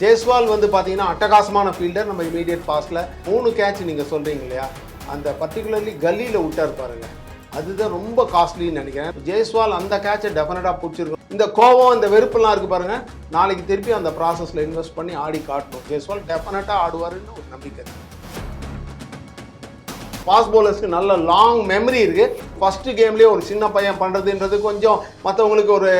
ஜெய்ஸ்வால் வந்து பார்த்தீங்கன்னா அட்டகாசமான ஃபீல்டர் நம்ம இமீடியட் பாஸ்ட்டில் மூணு கேட்ச் நீங்கள் சொல்கிறீங்க இல்லையா? அந்த பர்டிகுலர்லி கல்லியில் விட்டார் பாருங்கள் அதுதான் ரொம்ப காஸ்ட்லின்னு நினைக்கிறேன். ஜெய்ஸ்வால் அந்த கேட்சை டெஃபினட்டாக பிடிச்சிருக்கும். இந்த கோவம் இந்த வெறுப்பெல்லாம் இருக்குது பாருங்கள் நாளைக்கு திருப்பி அந்த ப்ராசஸில் இன்வெஸ்ட் பண்ணி ஆடி காட்டணும். ஜெய்ஸ்வால் டெஃபினட்டாக ஆடுவாருன்னு ஒரு நம்பிக்கை ஃபாஸ்ட் பவுலர்ஸ்க்கு நல்ல லாங் மெமரி இருக்குது ஃபஸ்ட்டு கேம்லேயே ஒரு சின்ன பையன் பண்ணுறதுன்றது கொஞ்சம் மற்றவங்களுக்கு ஒரு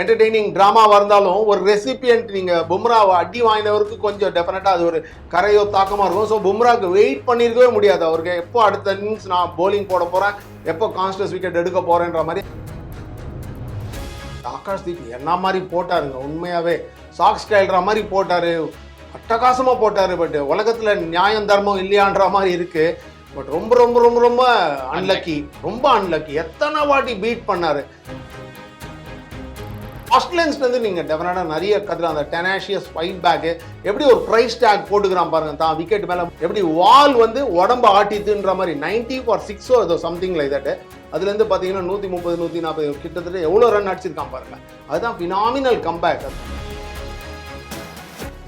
என்டர்டெய்னிங் ட்ராமாவாக இருந்தாலும் ஒரு ரெசிபியன்ட் நீங்கள் பும்ராவை அடி வாங்கினவருக்கு கொஞ்சம் டெஃபினட்டாக அது ஒரு கரையோ தாக்கமாக இருக்கும். ஸோ பும்ராவுக்கு வெயிட் பண்ணியிருக்கவே முடியாது. அவருக்கு எப்போ அடுத்த இன்னிங்ஸ் நான் போலிங் போட போகிறேன் எப்போ கான்ஸ்டன்ஸ் விக்கெட் எடுக்க போகிறேன்ற மாதிரி. ஆகாஷ்தீப் என்ன மாதிரி போட்டாருங்க உண்மையாகவே சாக்ஸ் கைல்ற மாதிரி போட்டார் அட்டகாசமாக போட்டார் பட் உலகத்தில் நியாயம் தர்மம் இல்லையான்ற மாதிரி இருக்குது பட் ரொம்ப ரொம்ப ரொம்ப ரொம்ப அன்லக்கி ரொம்ப அன்லக்கி எத்தனை வாட்டி பீட் பண்ணாரு? ஆஸ்திரேலியன்ஸ்லேருந்து நீங்கள் டெஃபினட்டாக நிறைய கற்றுலாம் அந்த டெனாஷியஸ் ஃபைட் பேக்கு எப்படி ஒரு ப்ரைஸ் டேக் போட்டுக்கிறான் பாருங்க. தான் விக்கெட் மேலே எப்படி வால் வந்து உடம்ப ஆட்டித்துன்ற மாதிரி நைன்டி ஃபார் சிக்ஸோ ஏதோ சம்திங் லைக் தட் அதுலேருந்து பார்த்தீங்கன்னா நூற்றி முப்பது நூற்றி நாற்பது கிட்டத்தட்ட எவ்வளோ ரன் அடிச்சிருக்கான் பாருங்க. அதுதான் ஃபினாமினல் கம்பேக்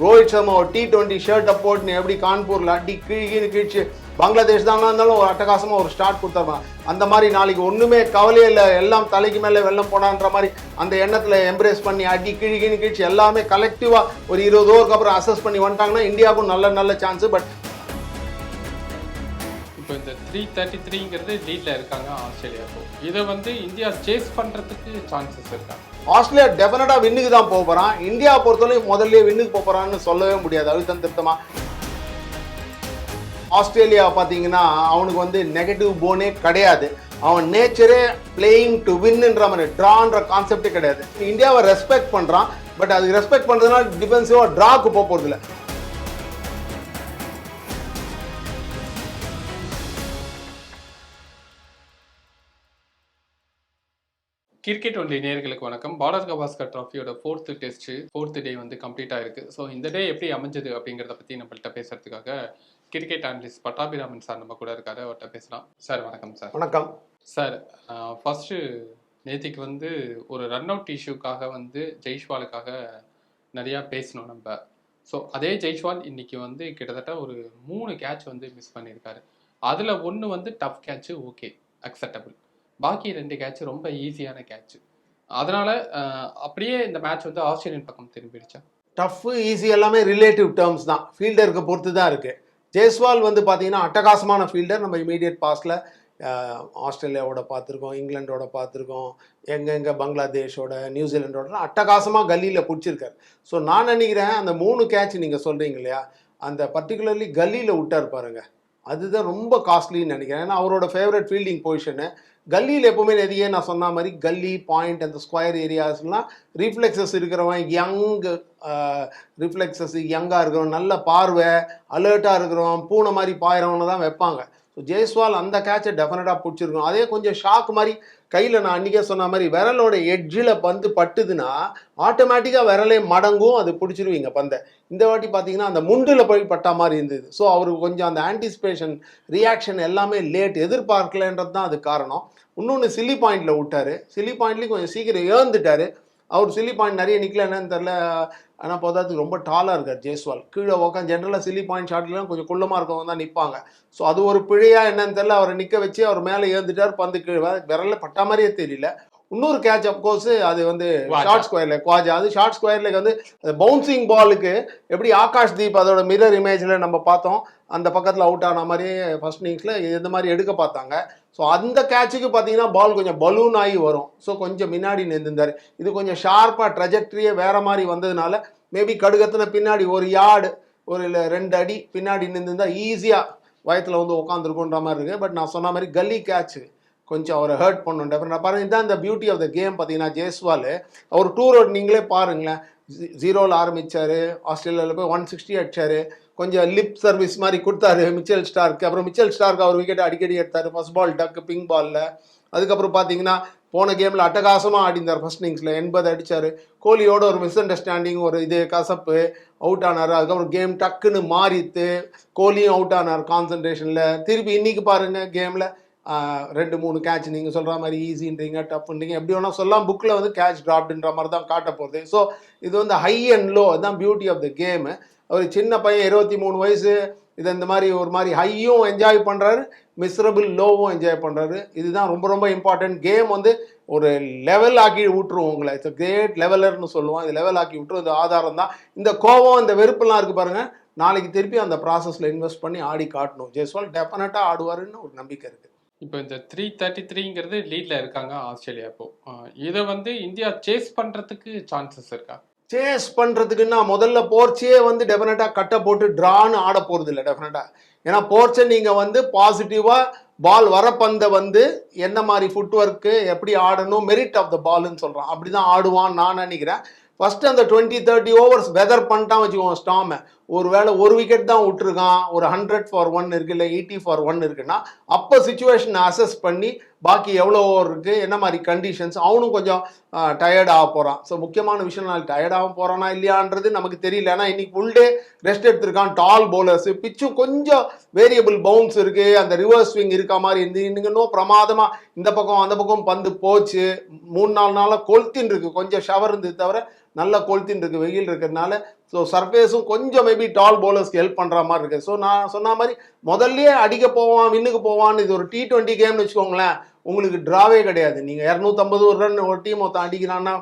ரோஹித் சர்மா ஒரு டி டுவெண்ட்டி ஷர்ட்டை போட்டு எப்படி கான்பூரில் அடி கீழ் கீழ்ச்சி. பங்களாதேஷ் தாங்க இருந்தாலும் ஒரு அட்டகாசமாக ஒரு ஸ்டார்ட் கொடுத்தாங்க அந்த மாதிரி நாளைக்கு ஒன்றுமே கவலையே இல்லை. எல்லாம் தலைக்கு மேலே வெள்ளம் போனான்ற மாதிரி அந்த எண்ணத்தில் எம்ப்ரேஸ் பண்ணி அடி கிழி கிழி கீழ்ச்சி. எல்லாமே கலெக்டிவாக ஒரு இருபது ஓவருக்கு அப்புறம் அசஸ் பண்ணி வந்துட்டாங்கன்னா இந்தியாவுக்கும் நல்ல நல்ல சான்ஸ் பட் இப்போ இந்த த்ரீ தேர்ட்டி த்ரீங்கிறது லீட்ல இருக்காங்க ஆஸ்திரேலியாவுக்கும் இதை வந்து இந்தியா சேஸ் பண்ணுறதுக்கு சான்சஸ் இருக்காங்க ஆஸ்திரேலியா டெஃபினட்டாக வின்னுக்கு தான் போக போகிறான் இந்தியா பொறுத்தவரைக்கும் முதல்ல வின்னுக்கு போக போகிறான்னு சொல்லவே முடியாது. அழுத்தம் திருத்தமாக ஆஸ்திரேலியா பார்த்தீங்கன்னா அவனுக்கு வந்து நெகட்டிவ் போனே கிடையாது. அவன் நேச்சரே பிளேயிங் டு வின்ன்ற மாதிரி ட்ரான்ற கான்செப்டே கிடையாது. இந்தியாவை ரெஸ்பெக்ட் பண்ணுறான் பட் அது ரெஸ்பெக்ட் பண்ணுறதுனால டிஃபென்சிவாக ட்ராக்கு போக போகிறதில்ல கிரிக்கெட் ஒன்றிய நேயர்களுக்கு வணக்கம். பாரத் கவாஸ்கர் ட்ராஃபியோட ஃபோர்த்து டெஸ்ட் ஃபோர்த்து டே வந்து கம்ப்ளீட் ஆயிருக்கு. ஸோ இந்த டே எப்படி அமைஞ்சது அப்படிங்கிறத பற்றி நம்மள்ட்ட பேசுறதுக்காக கிரிக்கெட் அனலிஸ்ட் பட்டாபிராமன் சார் நம்ம கூட இருக்காரு. அவர்கிட்ட பேசலாம். சார் வணக்கம் சார் வணக்கம். சார் ஃபர்ஸ்ட்டு நேத்திக்கு வந்து ஒரு ரன் அவுட் இஷ்யூக்காக வந்து ஜெய்ஷ்வாலுக்காக நிறையா பேசணும் நம்ம. ஸோ அதே ஜெய்ஷ்வால் இன்னைக்கு வந்து கிட்டத்தட்ட ஒரு மூணு கேட்ச் வந்து மிஸ் பண்ணியிருக்காரு. அதில் ஒன்று வந்து டஃப் கேட்ச்சு ஓகே அக்செப்டபிள் பாக்கி ரெண்டு கேட்ச் ரொம்ப ஈஸியான கேட்ச் அதனால அப்படியே இந்த மேட்ச் வந்து ஆஸ்திரேலியன் பக்கம் திரும்பிடுச்சா. டஃப் ஈஸி எல்லாமே ரிலேட்டிவ் டேர்ம்ஸ் தான். ஃபீல்டருக்கு பொறுத்து தான் இருக்கு. ஜெய்ஸ்வால் வந்து பார்த்தீங்கன்னா அட்டகாசமான ஃபீல்டர் நம்ம இமீடியட் பாஸ்டில் ஆஸ்திரேலியாவோட பார்த்துருக்கோம் இங்கிலாண்டோட பார்த்துருக்கோம் எங்கெங்கே பங்களாதேஷோட நியூசிலாண்டோட அட்டகாசமாக கல்லியில் பிடிச்சிருக்காரு. ஸோ நான் நினைக்கிறேன் அந்த மூணு கேட்ச் நீங்கள் சொல்கிறீங்க இல்லையா அந்த பர்டிகுலர்லி கல்லியில் விட்டார் பாருங்க. அதுதான் ரொம்ப காஸ்ட்லின்னு நினைக்கிறேன். ஏன்னா அவரோட ஃபேவரட் ஃபீல்டிங் பொசிஷனு கல்லியில் எப்போவுமே எதையே நான் சொன்ன மாதிரி கல்லி பாயிண்ட் அந்த ஸ்கொயர் ஏரியாஸ்லாம் ரிஃப்ளெக்ஸஸ் இருக்கிறவன் யங் ரிஃப்ளெக்ஸஸ் யங்காக இருக்கிறவன் நல்ல பார்வை அலர்ட்டாக இருக்கிறவன் பூனை மாதிரி பாயிறவனை தான் வைப்பாங்க. ஸோ ஜெய்ஸ்வால் அந்த கேட்சை டெஃபினட்டாக பிடிச்சிருக்கும் அதே கொஞ்சம் ஷாக் மாதிரி கையில் நான் அன்றைக்கே சொன்ன மாதிரி விரலோட எட்ஜில் பந்து பட்டுதுன்னா ஆட்டோமேட்டிக்காக விரலே மடங்கும் அது பிடிச்சிருவீங்க பந்தை. இந்த வாட்டி பார்த்தீங்கன்னா அந்த முண்டில் போய் பட்டா மாதிரி இருந்தது. ஸோ அவருக்கு கொஞ்சம் அந்த ஆன்டிசிபேஷன் ரியாக்ஷன் எல்லாமே லேட் எதிர்பார்க்கலன்றது தான் அது காரணம். இன்னொன்று சில்லி பாயிண்டில் விட்டார். சில்லி பாயிண்ட்லேயும் கொஞ்சம் சீக்கிரம் ஏந்துட்டாரு அவர் சில்லி பாயிண்ட் நிறைய நிற்கல என்னன்னு தெரில ஆனால் போதாதுக்கு ரொம்ப டாலாக இருக்கார் ஜெய்ஸ்வால். கீழே உக்காந்து ஜென்ரலாக சில்லி பாயிண்ட் ஷாட்லாம் கொஞ்சம் குள்ளமாக இருக்கவங்க தான் நிற்பாங்க ஸோ அது ஒரு பிழையாக என்னன்னு தெரில அவரை நிற்க வச்சு அவர் மேலே ஏந்துட்டார் பந்து கீழே விரலில் பட்டா மாதிரியே தெரியல. இன்னொரு கேட்ச் அப்கோர்ஸ் அது வந்து. ஷார்ட் ஸ்கொயர்ல குவாஜா அது ஷார்ட் ஸ்கொயர்ல வந்து பவுன்சிங் பாலுக்கு எப்படி ஆகாஷ் தீப் அதோட மிரர் இமேஜில் நம்ம பார்த்தோம் அந்த பக்கத்தில் அவுட் ஆன மாதிரியே ஃபர்ஸ்ட் இன்னிங்ஸில் இந்த மாதிரி எடுக்க பார்த்தாங்க. ஸோ அந்த கேட்சுக்கு பார்த்தீங்கன்னா பால் கொஞ்சம் பலூன் ஆகி வரும். ஸோ கொஞ்சம் முன்னாடி நின்றுந்தார் இது கொஞ்சம் ஷார்ப்பாக ட்ரெஜெக்டரியே வேற மாதிரி வந்ததுனால மேபி கடுகத்தில் பின்னாடி ஒரு யார்டு ஒரு இல்லை ரெண்டு அடி பின்னாடி நின்றுந்தா ஈஸியாக வயத்தில் வந்து உட்காந்துருக்குன்ற மாதிரி இருக்குது பட் நான் சொன்ன மாதிரி கல்லி கேட்ச் கொஞ்சம் அவரை ஹர்ட் பண்ணுண்டு அப்புறம் நான் பாருங்கள் இதான் இந்த பியூட்டி ஆஃப் த கேம் பார்த்தீங்கன்னா ஜெய்ஸ்வால் அவர் டூர் ரோட் நீங்களே பாருங்களேன். ஜீரோவில் ஆரம்பித்தார் ஆஸ்திரேலியாவில் போய் ஒன் சிக்ஸ்டி அடிச்சார். கொஞ்சம் லிப் சர்வீஸ் மாதிரி கொடுத்தாரு மிச்சல் ஸ்டார்க்கு அப்புறம் மிச்சல் ஸ்டார்க்கு அவர் விக்கெட் அடிக்கடி எடுத்தார் ஃபர்ஸ்ட் பால் டக்கு பிங்க் பாலில் அதுக்கப்புறம் பார்த்தீங்கன்னா போன கேமில் அட்டகாசமாக ஆடிந்தார் ஃபர்ஸ்ட் இன்னிங்ஸில் எண்பது அடிச்சார். கோலியோட ஒரு மிஸ் அண்டர்ஸ்டாண்டிங் ஒரு இது கசப்பு அவுட் ஆனார். அதுக்கப்புறம் கேம் டக்குன்னு மாறித்து கோலியும் அவுட் ஆனார் கான்சன்ட்ரேஷனில் திருப்பி இன்னைக்கு பாருங்கள் கேமில் ரெண்டு மூணு கேட்ச் நீங்கள் சொல்கிற மாதிரி ஈஸின்றீங்க டஃப்ன்றீங்க எப்படி வேணால் சொல்லலாம் புக்கில் வந்து கேட்ச் ட்ராப்டுன்ற மாதிரி தான் காட்ட போகுது ஸோ இது வந்து ஹை அண்ட் லோ அதுதான் பியூட்டி ஆஃப் த கேமு அவர் சின்ன பையன் இருபத்தி மூணு வயசு இது இந்த மாதிரி ஒரு மாதிரி ஹையும் என்ஜாய் பண்ணுறாரு மிஸ்ரபிள் லோவும் என்ஜாய் பண்ணுறாரு இதுதான் ரொம்ப ரொம்ப இம்பார்ட்டன்ட் கேம் வந்து ஒரு லெவல் ஆக்கி விட்டுருவோம் உங்களை. இட்ஸ் கிரேட் லெவலர்னு சொல்லுவோம். இது லெவல் ஆக்கி விட்டுரும் இது ஆதாரம் தான். இந்த கோவம் இந்த வெறுப்புலாம் இருக்குது பாருங்கள் நாளைக்கு திருப்பி அந்த ப்ராசஸில் இன்வெஸ்ட் பண்ணி ஆடி காட்டணும். ஜெய்ஸ்வால் டெஃபினட்டாக ஆடுவாருன்னு ஒரு நம்பிக்கை இருக்குது இப்போ இந்த த்ரீ தேர்ட்டி த்ரீங்கிறது லீட்ல இருக்காங்க ஆஸ்திரேலியா இப்போ. இதை வந்து இந்தியா சேஸ் பண்றதுக்கு சான்சஸ் இருக்கா? சேஸ் பண்ணுறதுக்குன்னா முதல்ல போர்ச்சியே வந்து டெஃபினட்டாக கட்டை போட்டு ட்ரான்னு ஆட போகிறது இல்லை டெஃபினட்டாக ஏன்னா போர்ச்சை நீங்கள் வந்து பாசிட்டிவாக பால் வர பந்தை வந்து என்ன மாதிரி ஃபுட் ஒர்க்கு எப்படி ஆடணும் மெரிட் ஆஃப் த பால்னு சொல்கிறான் அப்படி தான் நான் நினைக்கிறேன். ஃபர்ஸ்ட் அந்த டுவெண்ட்டி தேர்ட்டி ஓவர்ஸ் வெதர் பண்ணிட்டான் வச்சுக்கோங்க ஸ்டாமை ஒரு வேளை ஒரு விக்கெட் தான் விட்டுருக்கான் ஒரு ஹண்ட்ரட் ஃபார் ஒன் இருக்கு இல்லை எயிட்டி ஃபார் ஒன் இருக்குன்னா அப்போ சுச்சுவேஷனை அசஸ் பண்ணி பாக்கி எவ்வளோ ஓவர் இருக்குது என்ன மாதிரி கண்டிஷன்ஸ் அவனும் கொஞ்சம் டயர்ட் ஆக போகிறான் ஸோ முக்கியமான விஷயம் நான் டயர்ட் ஆக போகிறானா இல்லையான்றது நமக்கு தெரியல. ஏன்னா இன்னைக்கு ஃபுல் டே ரெஸ்ட் எடுத்திருக்கான் டால் பவுலர்ஸ் பிச்சும் கொஞ்சம் வேரியபிள் பவுன்ஸ் இருக்குது அந்த ரிவர்ஸ் ஸ்விங் இருக்க மாதிரி இருந்து இன்னும் பிரமாதமாக இந்த பக்கம் அந்த பக்கம் பந்து போச்சு. மூணு நாலு நாளாக கொளுத்தின்னு இருக்கு கொஞ்சம் ஷவர் இருந்தது தவிர நல்ல கொளுத்தின்னு இருக்கு வெயில் இருக்கிறதுனால ஸோ சர்ஃபேஸும் கொஞ்சம் மேபி டால் போலர்ஸ்க்கு ஹெல்ப் பண்ணுற மாதிரி இருக்குது ஸோ நான் சொன்ன மாதிரி முதல்லயே அடிக்க போவான் வின்னுக்கு போவான்னு இது ஒரு டி டுவெண்ட்டி கேம்னு வச்சுக்கோங்களேன். உங்களுக்கு ட்ராவே கிடையாது. நீங்கள் இரநூத்தம்பது ஒரு ரன் ஒரு டீம் ஒருத்தன் அடிக்கிறான்னா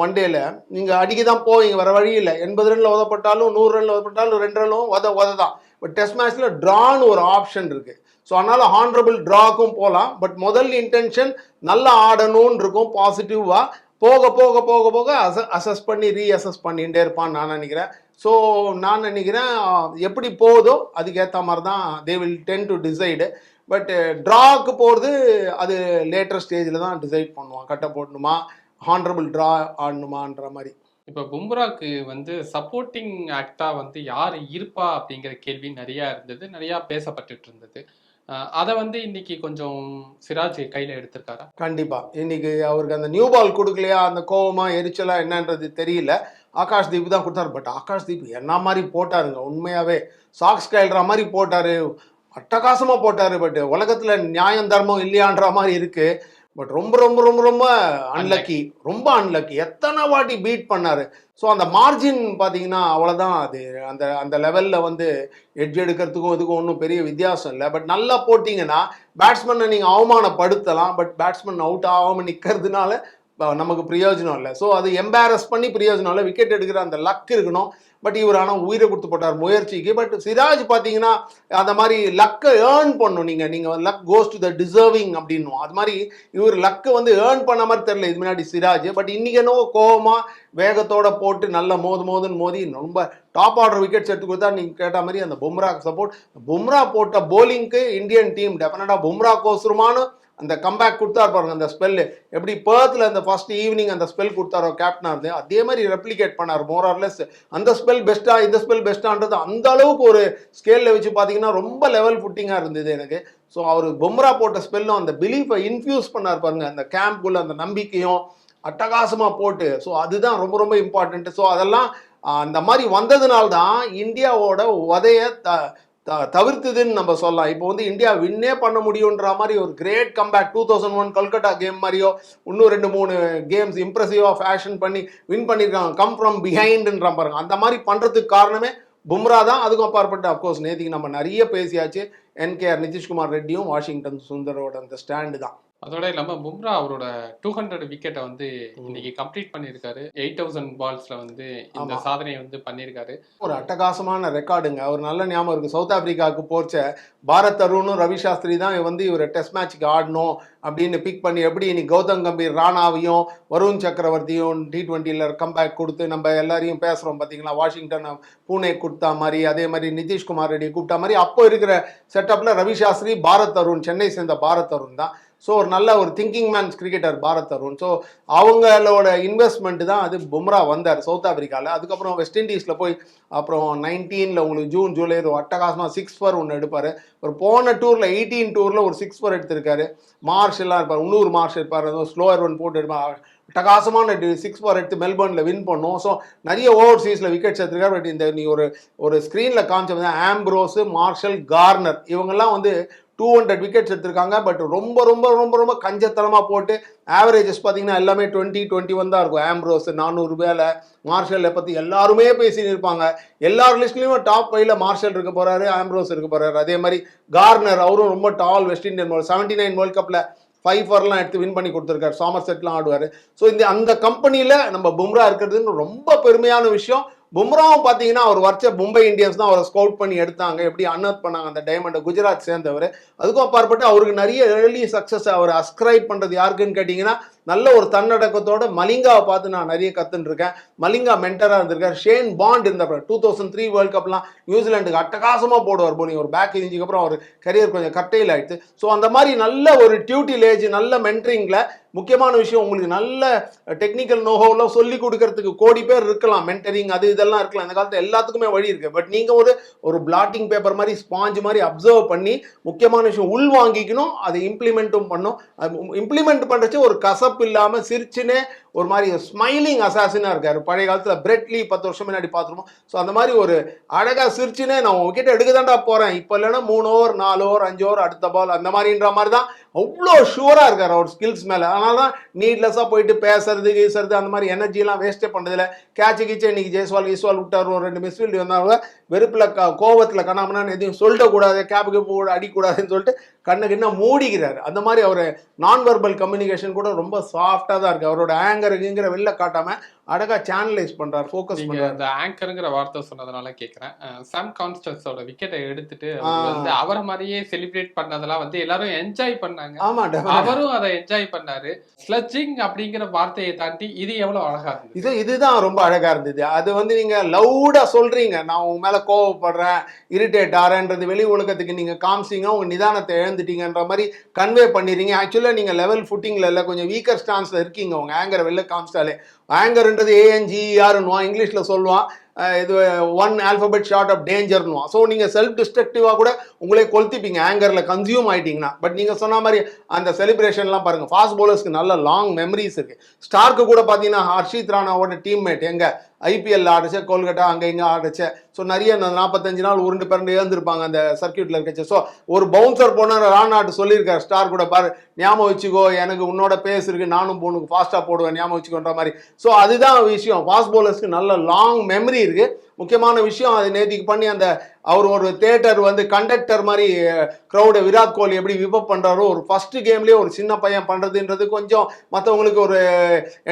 ஒன் டேல நீங்கள் அடிக்க தான் போவீங்க வர வழி இல்லை. எண்பது ரனில் உதப்பட்டாலும் நூறு ரனில் உதப்பட்டாலும் ரெண்டு ரனும் உத உத தான் பட் டெஸ்ட் மேட்ச்சில் ட்ரான்னு ஒரு ஆப்ஷன் இருக்குது ஸோ அதனால் ஹான்ரபிள் ட்ராக்கும் போகலாம் பட் முதல் இன்டென்ஷன் நல்லா ஆடணும்னு இருக்கும் பாசிட்டிவாக போக போக போக போக அச அசஸ் பண்ணி ரீஅசஸ் பண்ணிகிட்டே இருப்பான்னு நான் நினைக்கிறேன். ஸோ நான் நினைக்கிறேன் எப்படி போகுதோ அதுக்கேற்ற மாதிரி தான் they will tend to decide but track போகிறது அது லேட்டர் ஸ்டேஜில் தான் டிசைட் பண்ணுவான். கட்ட போடணுமா ஹான்ரபிள் ட்ரா ஆடணுமான்ற மாதிரி. இப்போ பும்ராக்கு வந்து சப்போர்ட்டிங் ஆக்டா வந்து யார் இருப்பா அப்படிங்கிற கேள்வி நிறையா இருந்தது நிறையா பேசப்பட்டுட்டு இருந்தது. அதை வந்து இன்னைக்கு கொஞ்சம் சிராஜ் கையில எடுத்திருக்காரா? கண்டிப்பா. இன்னைக்கு அவருக்கு அந்த நியூ பால் கொடுக்கலையா அந்த கோவமா எரிச்சலா என்னன்றது தெரியல. ஆகாஷ் தீப் தான் கொடுத்தாரு. பட் ஆகாஷ் தீப் என்ன மாதிரி போட்டாருங்க? உண்மையாவே சாக்ஸ் கைல்ற மாதிரி போட்டாரு. அட்டகாசமா போட்டாரு. பட் உலகத்துல நியாயம் தர்மம் இல்லையான்ற மாதிரி இருக்கு. பட் ரொம்ப ரொம்ப ரொம்ப ரொம்ப அன்லக்கி ரொம்ப அன்லக்கி எத்தனை வாட்டி பீட் பண்ணாரு. ஸோ அந்த மார்ஜின் பார்த்தீங்கன்னா அவ்வளோதான் அது. அந்த அந்த லெவலில் வந்து எட்ஜ் எடுக்கிறதுக்கும் இதுக்கும் ஒன்றும் பெரிய வித்தியாசம் இல்லை. பட் நல்லா போட்டிங்கன்னா பேட்ஸ்மேனை நீங்கள் அவமானப்படுத்தலாம். பட் பேட்ஸ்மேன் அவுட் ஆகாமல் நிற்கிறதுனால நமக்கு பிரயோஜனம் இல்லை. ஸோ அது எம்பாரஸ் பண்ணி பிரயோஜனம் இல்லை. விக்கெட் எடுக்கிற அந்த லக் இருக்கணும். பட் இவர் ஆனால் உயிரை கொடுத்து போட்டார் முயற்சிக்கு. பட் சிராஜ் பார்த்தீங்கன்னா அந்த மாதிரி லக்கை ஏர்ன் பண்ணும். நீங்கள் நீங்கள் luck goes to the deserving அப்படின்னும். அது மாதிரி இவர் லக்கை வந்து ஏர்ன் பண்ண மாதிரி தெரில இது முன்னாடி சிராஜ். பட் இன்னைக்கு என்னவோ கோபமாக வேகத்தோட போட்டு நல்ல மோது மோதுன்னு மோதி ரொம்ப டாப் ஆர்டர் விக்கெட்ஸ் எடுத்து கொடுத்தா நீங்கள் கேட்ட மாதிரி அந்த பும்ரா சப்போர்ட் பும்ரா போட்ட போலிங்க்கு இந்தியன் டீம் டெஃபினட்டாக பும்ரா கோசுருமானு அந்த கம்பேக் கொடுத்தாரு பாருங்க அந்த ஸ்பெல்லு எப்படி பேர்த்தில் அந்த ஃபர்ஸ்ட் ஈவினிங் அந்த ஸ்பெல் கொடுத்தாரோ கேப்டனாக இருந்து அதே மாதிரி ரெப்ளிகேட் பண்ணார் மோர் ஆர்லெஸ் அந்த ஸ்பெல் பெஸ்ட்டாக இந்த ஸ்பெல் பெஸ்ட்டான்றது அந்த அளவுக்கு ஒரு ஸ்கேலில் வச்சு பார்த்தீங்கன்னா ரொம்ப லெவல் ஃபுட்டிங்காக இருந்தது எனக்கு. ஸோ அவர் பொம்ரா போட்ட ஸ்பெல்லும் அந்த பிலீஃபை இன்ஃபியூஸ் பண்ணார் பாருங்க அந்த கேம்புக்குள்ள அந்த நம்பிக்கையும் அட்டகாசமாக போட்டு. ஸோ அதுதான் ரொம்ப ரொம்ப இம்பார்ட்டன்ட் ஸோ அதெல்லாம் அந்த மாதிரி வந்ததுனால தான் இந்தியாவோட உதைய த த- தவிர்த்துதுன்னு நம்ம சொல்லலாம். இப்போ வந்து இந்தியா வின்னே பண்ண முடியுன்ற மாதிரி ஒரு great comeback two thousand one Calcutta game மாதிரியோ இன்னும் ரெண்டு மூணு கேம்ஸ் இம்ப்ரெசிவாக ஃபேஷன் பண்ணி வின் பண்ணியிருக்காங்க. கம் ஃப்ரம் பிஹைண்டுன்ற பாருங்க. அந்த மாதிரி பண்ணுறதுக்கு காரணமே பும்ரா தான். அதுக்கும் அப்பாற்பட்டு அப்கோர்ஸ் நேற்றுக்கு நம்ம நிறைய பேசியாச்சு. என்கேஆர் நிதிஷ்குமார் ரெட்டியும் வாஷிங்டன் சுந்தரோட அந்த ஸ்டாண்டு தான். அதோட இல்லாம பும்ரா அவரோட டூ ஹண்ட்ரட் விக்கெட்டை வந்து இன்னைக்கு கம்ப்ளீட் பண்ணியிருக்காரு. எயிட் தௌசண்ட் பால்ஸ்ல வந்து இந்த. சாதனையை வந்து பண்ணியிருக்காரு. ஒரு அட்டகாசமான ரெக்கார்டுங்க அவர் நல்ல ஞாபகம் இருக்கு. சவுத் ஆப்பிரிக்காவுக்கு போச்ச பாரத் அருணும் ரவி சாஸ்திரி தான் வந்து இவர் டெஸ்ட் மேட்ச்க்கு ஆடணும் அப்படின்னு பிக் பண்ணி எப்படி இன்னைக்கு கௌதம் கம்பீர் ராணாவையும் வருண் சக்கரவர்த்தியும் டி டுவெண்ட்டியில் கம்பேக் கொடுத்து நம்ம எல்லாரையும் பேசுகிறோம் பார்த்தீங்களா வாஷிங்டன் பூனே கொடுத்தா மாதிரி அதே மாதிரி நிதிஷ்குமார் ரெட்டி கூப்பிட்டா மாதிரி அப்போ இருக்கிற செட்டப்பில் ரவி சாஸ்திரி பாரத் அருண் சென்னை சேர்ந்த பாரத் அருண் தான். ஸோ ஒரு நல்ல ஒரு thinking man's cricketer Bharat Arun. So அவங்களோட இன்வெஸ்ட்மெண்ட் தான் அது பும்ரா வந்தார் சவுத் ஆப்பிரிக்காவில் அதுக்கப்புறம் வெஸ்ட் இண்டீஸில் போய் அப்புறம் நைன்டீனில் உங்களுக்கு ஜூன் ஜூலை ஒரு அட்டகாசமாக சிக்ஸ் ஃபர் ஒன்று எடுப்பார். ஒரு போன டூரில் எயிட்டீன் டூரில் ஒரு சிக்ஸ் ஃபர் எடுத்திருக்காரு. மார்ஷ் எல்லாம் இருப்பார் இன்னொரு மார்ஷ் இருப்பார். ஸ்லோவர் ஒன் போட்டு எடுப்பார். டகாசமான சிக்ஸ் ஃபார் எடுத்து மெல்பர்னில் வின் பண்ணோம். ஸோ நிறைய ஓவர்சீஸில் விக்கெட்ஸ் எடுத்திருக்காரு பட் இந்த நீ ஒரு ஒரு ஸ்க்ரீனில் காமிச்சது ஆம்ப்ரோஸு மார்ஷல் கார்னர் இவங்கெல்லாம் வந்து டூ ஹண்ட்ரட் விக்கெட்ஸ் எடுத்திருக்காங்க. பட் ரொம்ப ரொம்ப ரொம்ப ரொம்ப கஞ்சத்தனமாக போட்டு ஆவரேஜஸ் பார்த்தீங்கன்னா எல்லாமே டுவெண்ட்டி டுவெண்ட்டி ஒன் தான் இருக்கும். ஆம்ப்ரோஸ் நானூறு வேலை மார்ஷலை பற்றி எல்லாருமே பேசின்னு இருப்பாங்க. எல்லார் லிஸ்ட்லேயும் டாப் ஃபைவ்ல மார்ஷல் இருக்க போகிறாரு ஆம்ப்ரோஸ் இருக்க போகிறாரு அதே மாதிரி கார்னர் அவரும் ரொம்ப tall West Indian seventy nine world கப்பில் ஃபைவ் ஃபார்லாம் எடுத்து வின் பண்ணி கொடுத்துருக்காரு. சாமர் செட்லாம் ஆடுவார். ஸோ இந்த அந்த கம்பெனியில் நம்ம பும்ரா இருக்கிறதுன்னு ரொம்ப பெருமையான விஷயம். பும்ராவும் பார்த்தீங்கன்னா அவர் வரைச்ச மும்பை இந்தியன்ஸ் தான் அவரை ஸ்கவுட் பண்ணி எடுத்தாங்க. எப்படி அன்அர்த் பண்ணாங்க அந்த டைமண்டை குஜராத் சேர்ந்தவர். அதுக்கும் அப்பாற்பட்டு அவருக்கு நிறைய ஏர்லி சக்ஸஸ் அவர் அஸ்கிரைப் பண்ணுறது யாருக்குன்னு கேட்டிங்கன்னா நல்ல ஒரு தன்னடக்கத்தோட மலிங்காவை பார்த்து நான் நிறைய கத்துன்னு இருக்கேன் மலிங்கா மென்டராக இருந்திருக்கார். ஷேன் பாண்ட் இருந்தப்ப டூ தௌசண்ட் த்ரீ வேர்ல்ட் கப்லாம் நியூசிலாண்டுக்கு அட்டகாசமாக போடுவார் போலிங் ஒரு பேக் இன்ஜிக்கு அப்புறம் அவர் கரியர் கொஞ்சம் கட்டையில் ஆயிடுச்சு. ஸோ அந்த மாதிரி நல்ல ஒரு டியூட்டிலேஜ் நல்ல மென்டரிங்கில் முக்கியமான விஷயம் உங்களுக்கு நல்ல டெக்னிக்கல் நோஹோலாம் சொல்லி கொடுக்கறதுக்கு கோடி பேர் இருக்கலாம். மென்டரிங் அது இதெல்லாம் இருக்கலாம். இந்த காலத்தில் எல்லாத்துக்குமே வழி இருக்கு. பட் நீங்கள் ஒரு ஒரு பிளாட்டிங் பேப்பர் மாதிரி ஸ்பாஞ்ச் மாதிரி அப்சர்வ் பண்ணி முக்கியமான விஷயம் உள் வாங்கிக்கணும் அதை இம்ப்ளிமெண்ட்டும் பண்ணும் இம்ப்ளிமெண்ட் பண்ணுறச்சு ஒரு கசப் கசப்பு இல்லாம சிரிச்சுன்னு ஒரு மாதிரி ஸ்மைலிங் அசாசினாக இருக்கார். பழைய காலத்தில் பிரெட்லி பத்து வருஷம் முன்னாடி பார்த்துருப்போம். ஸோ அந்த மாதிரி ஒரு அழகாக சிரிச்சுனே நான் உங்ககிட்ட எடுக்க தாண்டா போகிறேன் இப்போ இல்லைன்னா மூணு ஓவர் நாலு ஓவர் அஞ்சு ஓவர் அடுத்த பால் அந்த மாதிரின்ற மாதிரி தான் அவ்வளோ ஷூராக இருக்கார் அவர் ஸ்கில்ஸ் மேலே. அதனால தான் நீட்லெஸ்ஸாக போயிட்டு பேசுறது கீசுறது அந்த மாதிரி எனர்ஜிலாம் வேஸ்ட்டே பண்ணதில்ல கேட்ச் கீச்சு இன்னைக்கு ஜெய்ஸ்வால் ஈஸ்வால் விட்டார். ஒரு ரெண்டு மிஸ்ஃபீல்டு வந்தாங்க வெறுப்பில் க கோவத்தில் கண்ணாமண்ணான்னு எதையும் சொல்லக்கூடாது கேபுக்கு போட அடிக்கூடாதுன்னு சொல்லிட்டு கண்ணுக்கு என்ன மூடிக்கிறார். அந்த மாதிரி அவர் நான் வெர்பல் கம்யூனிகேஷன் கூட ரொம்ப சாஃப்டாக தான் இருக்குது அவரோட ஆங் ஆங்கருங்கிற வெளில காட்டாமல் அழகாக சேனலைஸ் பண்ணுறாரு ஃபோக்கஸ் நீங்க பண்ணுறாரு அந்த ஆங்கருங்கிற வார்த்தை சொன்னதுனால கேக்குறேன். அஹ் சாம் கான்ஸ்டன்ஸோட விக்கெட்டை எடுத்துட்டு. வந்து அவரை மாதிரியே செலிப்ரேட் பண்ணதெல்லாம் வந்து எல்லாரும் என்ஜாய் பண்ணாங்க. ஆமாம் அவரும் அதை என்ஜாய் பண்ணாரு. ஸ்லட்ஜிங் அப்படிங்கிற வார்த்தையை தாண்டி இது எவ்வளவு அழகா இருந்தது. இது இதுதான் ரொம்ப அழகா இருந்தது. அது வந்து நீங்க லவுடா சொல்றீங்க. நான் உங்க மேல கோவப்படுறேன் இரிட்டேட் ஆறேன்றது வெளி உலகத்துக்கு நீங்க காமிச்சிங்க உங்க நிதானத்தை இழந்துட்டீங்கன்ற மாதிரி கன்வே பண்ணிடுறீங்க ஆக்சுவலா நீங்க லெவல் ஃபுட்டிங்ல இல்ல கொஞ்சம் வீக்கர் ஸ்டான்ஸ்ல இருக்கீங்க உங்க ஆங்கரை வெளில காமிச்சிட்டாலே. ஆங்கர்ன்றது ஏஎன்ஜிஆர்னுவான் இங்கிலீஷில் சொல்லுவான். இது ஒன் ஆல்ஃபபெட் ஷார்ட் ஆஃப் டேஞ்சர்னுவான் ஸோ நீங்கள் செல்ஃப் டிஸ்ட்ரக்டிவாக கூட உங்களே கொளுத்திப்பீங்க. ஆங்கரில் கன்சியூம் ஆகிட்டிங்கன்னா பட் நீங்கள் சொன்ன மாதிரி அந்த செலிப்ரேஷன்லாம் பாருங்கள் ஃபாஸ்ட் பவுலர்ஸ்க்கு நல்ல லாங் மெமரிஸ் இருக்குது ஸ்டார்க்கு கூட பார்த்தீங்கன்னா ஹர்ஷித் ராணாவோட டீம்மேட் எங்கே? ஐபிஎல் ஆடிச்ச கோல்கட்டா அங்கே இங்கே ஆடிச்ச. ஸோ நிறைய நாற்பத்தஞ்சு நாள் உருண்டு பிறண்டு ஏந்திருப்பாங்க அந்த சர்க்கியூட்டில் இருக்கச்சு ஸோ ஒரு பவுன்சர் போனார் ராணாட்டு சொல்லியிருக்கார் ஸ்டார் கூட பாரு ஞாபகம் வச்சுக்கோ எனக்கு உன்னோட பேஸ் இருக்கு நானும் போனுக்கு ஃபாஸ்ட்டாக போடுவேன் ஞாபகம் வச்சுக்கோன்ற மாதிரி. ஸோ அதுதான் விஷயம். ஃபாஸ்ட் பவுலர்ஸ்க்கு நல்ல லாங் மெமரி இருக்குது முக்கியமான விஷயம் அது நேற்றுக்கு பண்ணி அந்த அவர் ஒரு தேட்டர் வந்து கண்டக்டர் மாதிரி க்ரௌடை விராட் கோலி எப்படி விபப் பண்ணுறாரோ ஒரு ஃபஸ்ட்டு கேம்லேயே ஒரு சின்ன பையன் பண்ணுறதுன்றது கொஞ்சம் மற்றவங்களுக்கு ஒரு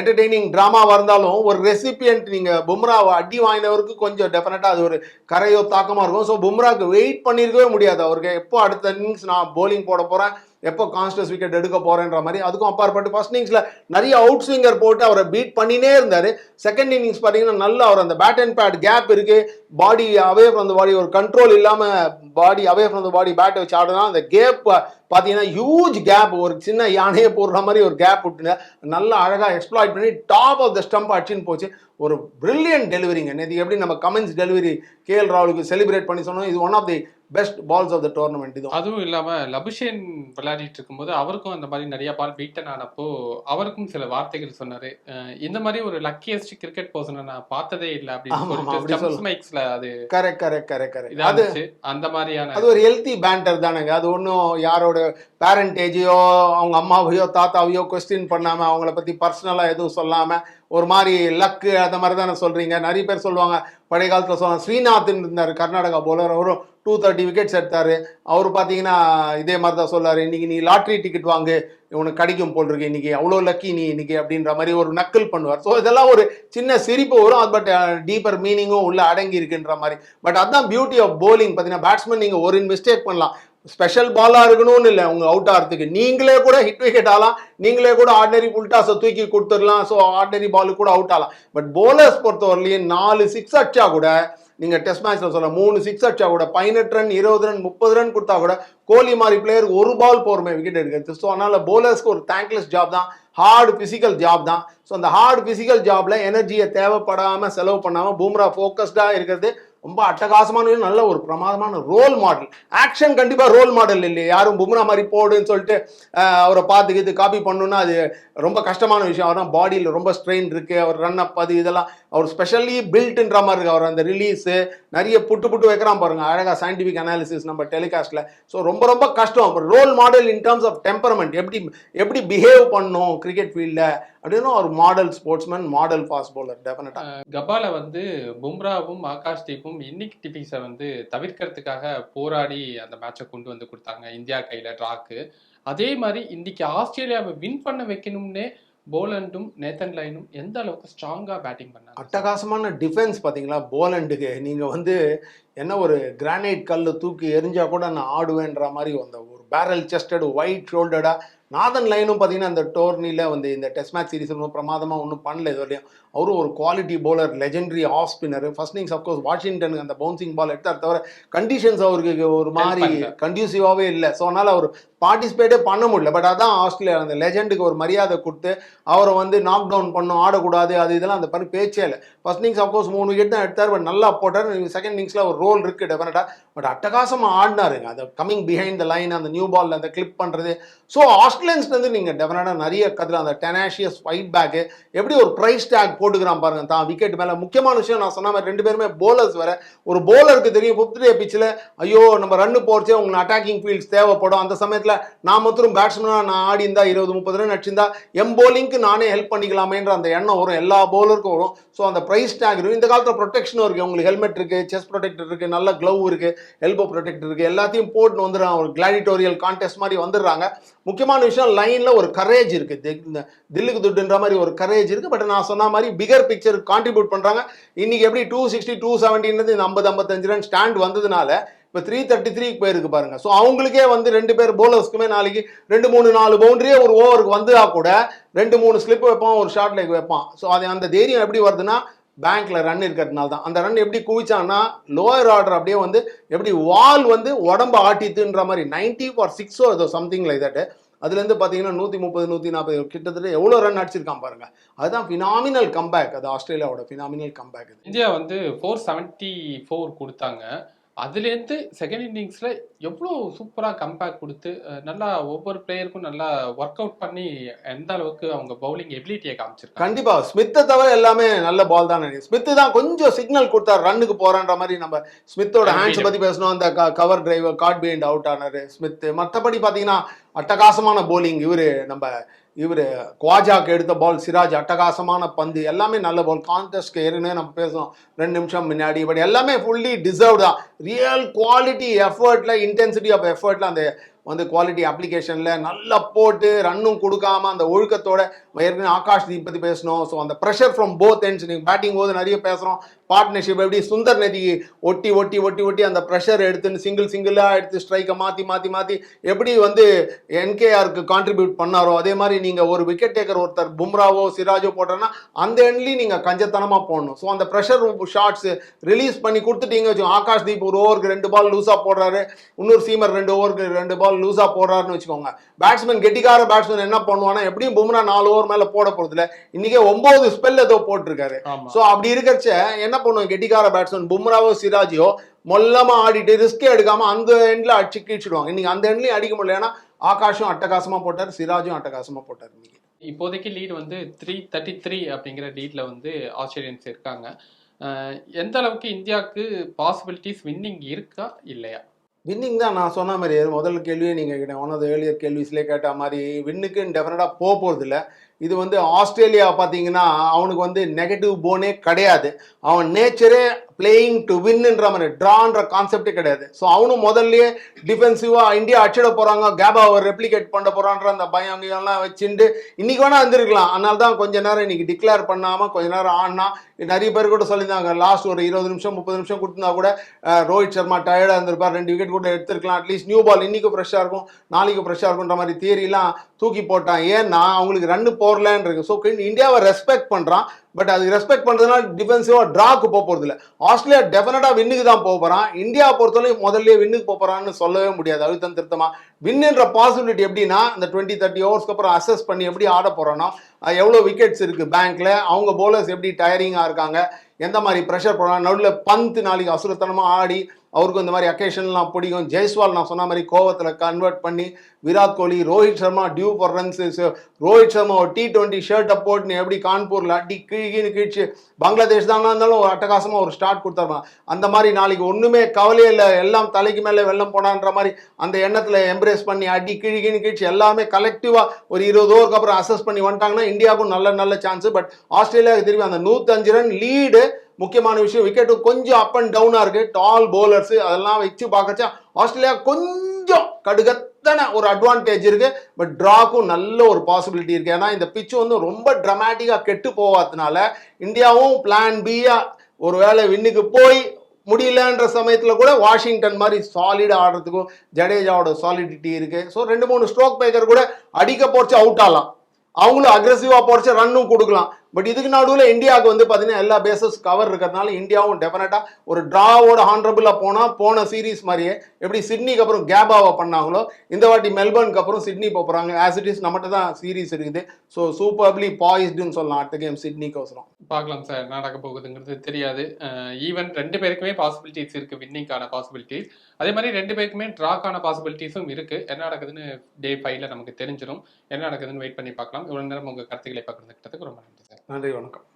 என்டர்டெய்னிங் ட்ராமாவாக இருந்தாலும் ஒரு ரெசிபியன்ட் நீங்கள் பும்ராவை அடி வாங்கினவருக்கு கொஞ்சம் டெஃபினட்டாக அது ஒரு கரையோ தாக்கமாக இருக்கும். ஸோ பும்ராவுக்கு வெயிட் பண்ணியிருக்கவே முடியாது. அவருக்கு எப்போ அடுத்த இன்னிங்ஸ் நான் போலிங் போட போகிறேன் எப்போ கான்ஸ்டன்ஸ் விக்கெட் எடுக்க போகிறேன்ற மாதிரி அதுக்கும் அப்பாற்பட்டு ஃபர்ஸ்ட் இன்னிங்ஸில் நிறைய அவுட் ஸ்விங்கர் போட்டு அவரை பீட் பண்ணினே இருந்தார். செகண்ட் இன்னிங்ஸ் பார்த்தீங்கன்னா நல்லா அவர் அந்த பேட் அண்ட் பேட் கேப் இருக்குது பாடி அவே ஃப்ரம் த பாடி ஒரு கண்ட்ரோல் இல்லாமல் பாடி அவே ஃப்ரம் த பாடி பேட்டை வச்சு ஆடுனா அந்த கேப் பார்த்தீங்கன்னா ஹியூஜ் கேப் ஒரு சின்ன யானையை போடுற மாதிரி ஒரு கேப் விட்டு நல்லா அழகாக எக்ஸ்ப்ளாய்ட் பண்ணி டாப் ஆஃப் த ஸ்டம்ப் அடிச்சுன்னு போச்சு. ஒரு பிரில்லியன்ட் டெலிவரிங்க நேற்று எப்படி நம்ம கமெண்ட்ஸ் டெலிவரி கே எல் ராகுலுக்கு செலிப்ரேட் பண்ணி சொன்னோம். இது one of the best balls of the tournament இது அதுவும் இல்லாம லபுஷேன் விளையாடிட்டு இருக்கும்போது அவருக்கும் அந்த மாதிரி நிறைய பால் பீட்டன் ஆனப்போ அவருக்கும் சில வார்த்தைகள் சொன்னாரு. இந்த மாதிரி ஒரு லக்கியஸ்ட் கிரிக்கெட் பர்சனை நான் பார்த்ததே இல்லை அப்படின்னு அது கரெக்ட் கரெக்ட் கரெக்ட் கரெக்ட் அது அந்த மாதிரியான அது ஒரு ஹெல்த்தி பேண்டர் தானேங்க. அது ஒன்றும் யாரோட பேரண்டேஜையோ அவங்க அம்மாவையோ தாத்தாவையோ கொஸ்டின் பண்ணாமல் அவங்கள பற்றி பர்சனலாக எதுவும் சொல்லாமல் ஒரு மாதிரி லக்கு அந்த மாதிரி தானே சொல்கிறீங்க நிறைய பேர் சொல்லுவாங்க பழைய காலத்தில் சொல்லுவாங்க ஸ்ரீநாத்னு இருந்தார் கர்நாடகா போலர் அவரும் டூ தேர்ட்டி விக்கெட்ஸ் எடுத்தார். அவர் பார்த்தீங்கன்னா இதே மாதிரி தான் சொல்லார். இன்றைக்கி நீ லாட்ரி டிக்கெட் வாங்கு. உனக்கு கிடைக்கும் போல் இருக்கு. இன்னைக்கு அவ்வளோ லக்கி நீ இன்றைக்கி அப்படின்ற மாதிரி ஒரு நக்கல் பண்ணுவார். ஸோ இதெல்லாம் ஒரு சின்ன சிரிப்பு வரும். அது பட் டீப்பர் மீனிங்கும் உள்ளே அடங்கி இருக்குன்ற மாதிரி. பட் அதுதான் பியூட்டி ஆஃப் போலிங் பார்த்தீங்கன்னா பேட்ஸ்மேன் நீங்கள் ஒரு மிஸ்டேக் பண்ணலாம். ஸ்பெஷல் பாலாக இருக்கணும்னு இல்லை. உங்க அவுட் ஆகிறதுக்கு நீங்களே கூட ஹிட் விக்கெட் ஆகலாம் நீங்களே கூட ஆர்டினரி புல்டாஸை தூக்கி கொடுத்துடலாம். ஸோ ஆர்டினரி பாலு கூட அவுட் ஆகலாம் பட் போலர்ஸ் பொறுத்தவரையிலையும் நாலு சிக்ஸ் அடிச்சா கூட நீங்கள் டெஸ்ட் மேட்ச்சில் சொல்ல மூணு சிக்ஸ் அடிச்சா கூட பதினெட்டு ரன் இருபது ரன் முப்பது ரன் கொடுத்தா கூட கோலி மாதிரி பிளேயர் ஒரு பால் போகிறமே விக்கெட் எடுக்கிறது. ஸோ அதனால் போலர்ஸ்க்கு ஒரு தேங்க்லெஸ் ஜாப் தான். ஹார்டு ஃபிசிக்கல் ஜாப் தான். ஸோ அந்த ஹார்டு ஃபிசிக்கல் ஜாப்பில் எனர்ஜியை தேவைப்படாமல் செலவு பண்ணாமல் பூம்ரா ஃபோக்கஸ்டாக இருக்கிறது ரொம்ப அட்டகாசமான நல்ல ஒரு பிரமாதமான ரோல் மாடல் ஆக்ஷன் கண்டிப்பாக ரோல் மாடல் இல்லையே. யாரும் பும்ரா மாதிரி போடுன்னு சொல்லிட்டு அவரை அவரை பார்த்துக்கிட்டு காப்பி பண்ணணும்னா அது ரொம்ப கஷ்டமான விஷயம். அவர் தான் பாடியில் ரொம்ப ஸ்ட்ரெயின் இருக்குது அவர் ரன் அப் அது இதெல்லாம் அவர் ஸ்பெஷலி பில்ட்ன்ற மாதிரி இருக்குது அவர் அந்த ரிலீஸு நிறைய புட்டு புட்டு வைக்கிறான் பாருங்க. அழகாக சயின்டிஃபிக் அனாலிசிஸ் நம்ம டெலிகாஸ்ட்டில் ஸோ ரொம்ப ரொம்ப கஷ்டம். Role model in terms of temperament எப்படி எப்படி பிஹேவ் பண்ணும் கிரிக்கெட் ஃபீல்டில் அப்படின்னா ஒரு model sportsman model fast bowler டெஃபினட்டாக கபால வந்து பும்ராவும் ஆகாஷ் தீப்பும் இருக்கும் இன்னைக்கு டிபிக்ஸை வந்து தவிர்க்கிறதுக்காக போராடி அந்த மேட்சை கொண்டு வந்து கொடுத்தாங்க. இந்தியா கையில் ட்ராக்கு அதே மாதிரி இன்னைக்கு ஆஸ்திரேலியாவை வின் பண்ண வைக்கணும்னே போலண்டும் நேத்தன் லைனும் எந்த அளவுக்கு ஸ்ட்ராங்காக பேட்டிங் பண்ணாங்க? அட்டகாசமான டிஃபென்ஸ் பார்த்தீங்களா போலண்டுக்கு. நீங்கள் வந்து என்ன ஒரு கிரானைட் கல் தூக்கி எரிஞ்சால் கூட நான் ஆடுவேன்ற மாதிரி அந்த ஒரு பேரல் செஸ்டட் ஒயிட் ஷோல்டடாக நாதன் லைனும் பார்த்தீங்கன்னா அந்த டோர்னியில் வந்து இந்த டெஸ்ட் மேட்ச் சீரிஸ் ஒன்றும் பிரமாதமாக ஒன்றும் பண்ணல இது வரையும். அவரும் ஒரு quality bowler legendary off spinner first innings of course வாஷிங்டனுக்கு அந்த பவுன்சிங் பால் எடுத்தார் தவிர கண்டிஷன்ஸ் அவருக்கு ஒரு மாதிரி. கண்டியூசிவாகவே இல்லை. ஸோ அதனால் அவர் பார்ட்டிசிபேட்டே பண்ண முடியல. பட் அதான் ஆஸ்திரேலியா அந்த லெஜெண்டுக்கு ஒரு மரியாதை கொடுத்து அவரை வந்து நாக் டவுன் பண்ணும் ஆடக்கூடாது அது இதெல்லாம் அந்த மாதிரி பேச்சே இல்லை. ஃபர்ஸ்ட் இன்னிங்ஸ் அஃப்கோர்ஸ் மூணு விக்கெட் தான் எடுத்தார் பட் நல்லா போட்டார். செகண்ட் இன்னிங்ஸில் ஒரு ரோல் இருக்குது டெஃபினட்டாக பட் அட்டகாசமாக ஆடினாருங்க. அந்த கமிங் பிஹைண்ட் த லைன் அந்த நியூ பால் அந்த கிளிப் பண்ணுறது ஸோ ஆஸ்திரேலியன்ஸ்லேருந்து நீங்கள் டெஃபினட்டாக நிறைய கதில் அந்த டெனாஷியஸ் ஃபைட் பேக்கு எப்படி ஒரு ப்ரைஸ் டேக் போட்டுக்கிறான் பாருங்க தான் விக்கெட் மேலே. முக்கியமான விஷயம் நான் சொன்ன மாதிரி ரெண்டு பேருமே போலர்ஸ் வேற. ஒரு போலருக்கு தெரியும் ஃபிஃப்த் டே பிச்சில் ஐயோ நம்ம ரன்னு போர்ச்சே உங்களுக்கு அட்டாக்கிங் ஃபீல்ட்ஸ் தேவைப்படும். அந்த சமயத்தில் நான் மொத்தம் பேட்ஸ்மேனாக நான் ஆடி இருந்தால் இருபது முப்பது ரன் அடிச்சிருந்தா எம் போலிங்க்கு நானே ஹெல்ப் பண்ணிக்கலாமேன்ற அந்த எண்ணம் வரும். எல்லா பவுலருக்கும் வரும். ஸோ அந்த ப்ரைஸ் டேக் இருக்கும் இந்த காலத்தில் ப்ரொடெக்ஷனும் இருக்குது உங்களுக்கு ஹெல்மெட் இருக்குது செஸ் ப்ரொடெக்டர் இருக்குது நல்ல க்ளவ் இருக்குது எல்போ ப்ரொடெக்டர் இருக்குது எல்லாத்தையும் போட்டு வந்துடுறாங்க. ஒரு கிளாடிட்டோரியல் கான்டெஸ்ட் மாதிரி வந்துடுறாங்க. முக்கியமான விஷயம் லைனில் ஒரு கரேஜ் இருக்குது இந்த தில்லுக்கு துட்டுன்ற மாதிரி ஒரு கரேஜ் இருக்குது பட் நான் சொன்ன மாதிரி பிகர் பிக்சர் கான்ட்ரிபியூட் பண்ணுறாங்க இன்றைக்கி எப்படி டூ சிக்ஸ்டி டூ செவன்டின்றது இந்த ஐம்பது ஐம்பத்தஞ்சு ரன் ஸ்டாண்ட் வந்ததுனால இப்போ த்ரீ தேர்ட்டி த்ரீக்கு போயிருக்கு பாருங்க. ஸோ அவங்களுக்கே வந்து ரெண்டு பேர் போலர்ஸ்க்குமே நாளைக்கு ரெண்டு மூணு நாலு பவுண்டரியே ஒரு ஓவருக்கு வந்தா கூட ரெண்டு மூணு ஸ்லிப் வைப்பான் ஒரு ஷார்ட் லெக் வைப்பான். ஸோ அது அந்த தைரியம் எப்படி வருதுன்னா பேங்க்ல ரன் இருக்கிறதுனால தான். அந்த ரன் எப்படி குவிச்சான்னா லோயர் ஆர்டர் அப்படியே வந்து எப்படி வால் வந்து உடம்ப ஆட்டித்துன்ற மாதிரி நைன்டி ஃபார் சிக்ஸோ ஏதோ சம்திங் லைக் தட் அதுலேருந்து பார்த்தீங்கன்னா நூற்றி முப்பது நூற்றி நாற்பது கிட்டத்தட்ட எவ்வளோ ரன் அடிச்சிருக்கான் பாருங்க. அதுதான் ஃபினாமினல் கம்பேக் அது ஆஸ்திரேலியாவோட ஃபினாமினல் கம்பேக் இந்தியா வந்து ஃபோர் செவன்ட்டி ஃபோர் கொடுத்தாங்க. அதுலேருந்து செகண்ட் இன்னிங்ஸ்ல எவ்வளோ சூப்பராக கம்பேக் கொடுத்து நல்லா ஒவ்வொரு பிளேயருக்கும் நல்லா ஒர்க் அவுட் பண்ணி எந்த அளவுக்கு அவங்க பவுலிங் எபிலிட்டியை காமிச்சிருக்காங்க. கண்டிப்பா. ஸ்மித்தை தவிர எல்லாமே நல்ல பால் தான் நினைக்கிறேன். ஸ்மித் தான் கொஞ்சம் சிக்னல் கொடுத்தாரு ரன்னுக்கு போறான்ற மாதிரி நம்ம ஸ்மித்தோட ஹேண்ட்ஸ் பத்தி பேசணும் அந்த cover driver caught behind out ஆனாரு ஸ்மித் மற்றபடி பாத்தீங்கன்னா அட்டகாசமான போலிங் இவரு நம்ம இவரு குவாஜாக்கு எடுத்த பால் சிராஜ் அட்டகாசமான பந்து எல்லாமே நல்ல பால் கான்டெஸ்ட்க்கு ஏற்கனவே நம்ம பேசுவோம் ரெண்டு நிமிஷம் முன்னாடி பட் எல்லாமே ஃபுல்லி டிசர்வ் தான். ரியல் குவாலிட்டி எஃபர்ட்ல இன்டென்சிட்டி ஆஃப் எஃபர்ட்ல அந்த வந்து குவாலிட்டி அப்ளிகேஷனில் நல்லா போட்டு ரன்னும் கொடுக்காம அந்த ஒழுக்கத்தோட ஏற்கனவே ஆகாஷ் தீப் பற்றி பேசணும் ஸோ அந்த ப்ரெஷர் ஃப்ரம் போத் எண்ட்ஸ் நீங்கள் பேட்டிங் போது நிறைய பேசுகிறோம் பார்ட்னர்ஷிப் எப்படி சுந்தர் நதி ஒட்டி ஒட்டி ஒட்டி ஒட்டி அந்த ப்ரெஷர் எடுத்துன்னு சிங்கிள் சிங்கிளாக எடுத்து ஸ்ட்ரைக்கை மாற்றி மாற்றி மாற்றி எப்படி வந்து என்கேஆருக்கு கான்ட்ரிபியூட் பண்ணாரோ அதே மாதிரி நீங்கள் ஒரு விக்கெட் டேக்கர் ஒருத்தர் பும்ராவோ சிராஜோ போட்டோன்னா அந்த எண்ட்லேயும் நீங்கள் கஞ்சத்தனமாக போடணும். ஸோ அந்த ப்ரெஷர் ஷார்ட்ஸ் ரிலீஸ் பண்ணி கொடுத்துட்டீங்க வச்சுக்கோங்க. ஆகாஷ் தீப் ஒரு ஓவருக்கு ரெண்டு பால் லூஸாக போடுறாரு. இன்னொரு சீமர் ரெண்டு ஓவருக்கு ரெண்டு பால் லூஸாக போடுறாருன்னு வச்சுக்கோங்க. பேட்ஸ்மேன் கெட்டிக்கார பேட்ஸ்மேன் என்ன பண்ணுவானா எப்படியும் பும்ரா நாலு ஓவர் மேலே போட போகிறதுல இன்னைக்கே ஒன்பது ஸ்பெல் ஏதோ போட்டிருக்காரு. ஸோ அப்படி இருக்கறச்ச என்ன பண்ணுவோம் கெட்டிக்கார பேட்ஸ்மேன் பும்ராவோ சிராஜியோ மொல்லமா ஆடிட்டு ரிஸ்கே எடுக்காம அந்த எண்ட்ல அடிச்சு கீழ்ச்சிடுவாங்க. இன்னைக்கு அந்த எண்ட்லயும் அடிக்க முடியல. ஏன்னா ஆகாஷும் அட்டகாசமா போட்டார் சிராஜும் அட்டகாசமா போட்டார் இன்னைக்கு. இப்போதைக்கு லீட் வந்து த்ரீ தேர்ட்டி த்ரீ அப்படிங்கிற லீட்ல வந்து ஆஸ்திரேலியன்ஸ் இருக்காங்க. எந்த அளவுக்கு இந்தியாவுக்கு பாசிபிலிட்டிஸ் வின்னிங் இருக்கா இல்லையா? வின்னிங் தான். நான் சொன்ன மாதிரி முதல் கேள்வியே நீங்கள் ஒன் ஆஃப் ஏர்லியர் கேள்விஸ்லேயே கேட்ட மாதிரி வின்னுக்குன்னு டெஃபினட்டாக போக போகிறது இல்லை இது வந்து ஆஸ்திரேலியா பார்த்தீங்கன்னா அவனுக்கு வந்து நெகட்டிவ் போனே கிடையாது. அவன் நேச்சரே பிளேயிங் டு வின்ன்ற மாதிரி. ட்ரான்ற கான்செப்டே கிடையாது. ஸோ அவனும் முதல்லயே டிஃபென்சிவாக இந்தியா அச்சிட போகிறாங்க கேபா அவர் ரெப்ளிகேட் பண்ண போகிறான்ற அந்த பயம் எல்லாம் வச்சுட்டு இன்னைக்கு வேணா வந்திருக்கலாம் அதனால தான் கொஞ்ச நேரம் இன்னைக்கு டிக்ளேர் பண்ணாமல் கொஞ்ச நேரம் ஆனா நிறைய பேர் கூட சொல்லியிருந்தாங்க. லாஸ்ட் ஒரு இருபது நிமிஷம் முப்பது நிமிஷம் கொடுத்துருந்தா கூட ரோஹித் சர்மா டயர்டாக இருந்திருப்பார். ரெண்டு விக்கெட் கூட எடுத்திருக்கலாம். அட்லீஸ்ட் நியூ பால் இன்னைக்கு ஃப்ரெஷ்ஷாக இருக்கும். நாளைக்கு ஃப்ரெஷ்ஷாக இருக்குன்ற மாதிரி தியரிலாம் தூக்கி போட்டான். ஏன்னா அவங்களுக்கு ரன்னு போடலன்னு இருக்கு. ஸோ இந்தியாவை ரெஸ்பெக்ட் பண்றான். பட் அது ரெஸ்பெக்ட் பண்ணுறதுனால டிஃபென்சிவாக ட்ராக்கு போக போகிறது இல்லை ஆஸ்திரேலியா டெஃபினட்டாக வின்னுக்கு தான் போக போகிறான் இந்தியா பொறுத்தவரைக்கும் முதல்ல வின்னுக்கு போக போகிறான்னு சொல்லவே முடியாது. அழுத்தம் திருத்தமாக வின்னுன்ற பாசிபிலிட்டி எப்படின்னா இந்த டுவெண்ட்டி தேர்ட்டி ஹவர்ஸ்க்கு அப்புறம் அசஸ் பண்ணி எப்படி ஆட போகிறோன்னா எவ்வளோ விக்கெட்ஸ் இருக்குது பேங்க்கில் அவங்க போலர்ஸ் எப்படி டயரிங்காக இருக்காங்க எந்த மாதிரி ப்ரெஷர் போடுறாங்க நடுவில் பந்த் நாளைக்கு அசுரத்தனமாக ஆடி அவருக்கும் இந்த மாதிரி அக்கேஷன்லாம் பிடிக்கும். ஜெய்ஸ்வால் நான் சொன்ன மாதிரி கோவத்தில் கன்வெர்ட் பண்ணி Virat Kohli Rohit Sharma due for runs Rohit Sharma ஒரு டி டுவெண்ட்டி ஷர்ட்டை போட்டுன்னு எப்படி கான்பூரில் அடி கிழிகின்னு கிழிச்சு பங்களாதேஷ் தானா இருந்தாலும் ஒரு அட்டகாசமாக ஒரு ஸ்டார்ட் கொடுத்தாருமா அந்த மாதிரி நாளைக்கு ஒன்றுமே கவலையே இல்லை. எல்லாம் தலைக்கு மேலே வெள்ளம் போனான்ற மாதிரி அந்த எண்ணத்தில் எம்ப்ரேஸ் பண்ணி அடி கிழிகின்னு கிழிச்சு எல்லாமே கலெக்டிவாக ஒரு இருபது ஓவருக்கு அப்புறம் அசஸ் பண்ணி வந்துட்டாங்கன்னா இந்தியாவுக்கும் நல்ல நல்ல சான்ஸ் பட் ஆஸ்திரேலியாவுக்கு திரும்பி அந்த நூற்றஞ்சு ரன் லீடு முக்கியமான விஷயம் விக்கெட்டு கொஞ்சம் அப் அண்ட் டவுனாக இருக்குது டால் பவுலர்ஸு அதெல்லாம் வச்சு பார்க்கச்சா ஆஸ்திரேலியா கொஞ்சம் கடுகத்தன ஒரு அட்வான்டேஜ் இருக்குது பட் ட்ராக்கும் நல்ல ஒரு பாசிபிலிட்டி இருக்குது ஏன்னா இந்த பிச்சு வந்து ரொம்ப ட்ரமேட்டிக்காக கெட்டு போகாதனால இந்தியாவும் பிளான் ஒரு வேளை வின்னுக்கு போய் முடியலன்ற சமயத்தில் கூட வாஷிங்டன் மாதிரி சாலிடாக ஆடுறதுக்கும் ஜடேஜாவோட சாலிடிட்டி இருக்குது ஸோ ரெண்டு மூணு ஸ்ட்ரோக் பேக்கர் கூட அடிக்க போச்சு அவுட் ஆகலாம். அவங்களும் அக்ரெசிவாக போச்சு ரன்னும் கொடுக்கலாம். பட் இதுக்கு நடுவில் இந்தியாவுக்கு வந்து பார்த்தீங்கன்னா எல்லா பேசஸ் கவர் இருக்கிறதுனால இந்தியாவும் டெஃபினட்டாக ஒரு ட்ராவோட ஹான்ரபுளாக போனால் போன சீரீஸ் மாதிரியே எப்படி சிட்னிக்கு அப்புறம் கேபாவை பண்ணாங்களோ இந்த வாட்டி மெல்பர்னுக்கு அப்புறம் சிட்னி போகிறாங்க ஆஸ் இட் இஸ் நம்மகிட்ட தான் சீரீஸ் இருக்குது. ஸோ சூப்பர்லி பாய்ஸ்டுன்னு சொல்லலாம் அடுத்த கேம் சிட்னிக்கு அவசரம் பார்க்கலாம் சார் நடக்க போகுதுங்கிறது தெரியாது. ஈவன் ரெண்டு பேருக்குமே பாசிபிலிட்டிஸ் இருக்கு வின்னிங்கான பாசிபிலிட்டிஸ் அதே மாதிரி ரெண்டு பேருக்குமே ட்ராக்கான பாசிபிலிட்டிஸும் இருக்கு. என்ன நடக்குதுன்னு டே ஃபைவ்ல நமக்கு தெரிஞ்சிடும் என்ன நடக்குதுன்னு வெயிட் பண்ணி பார்க்கலாம். இவ்வளோ நேரம் உங்கள் கருத்துக்களை பகிர்ந்துக்கிட்டதுக்கு ரொம்ப நன்றி சார். நன்றி வணக்கம்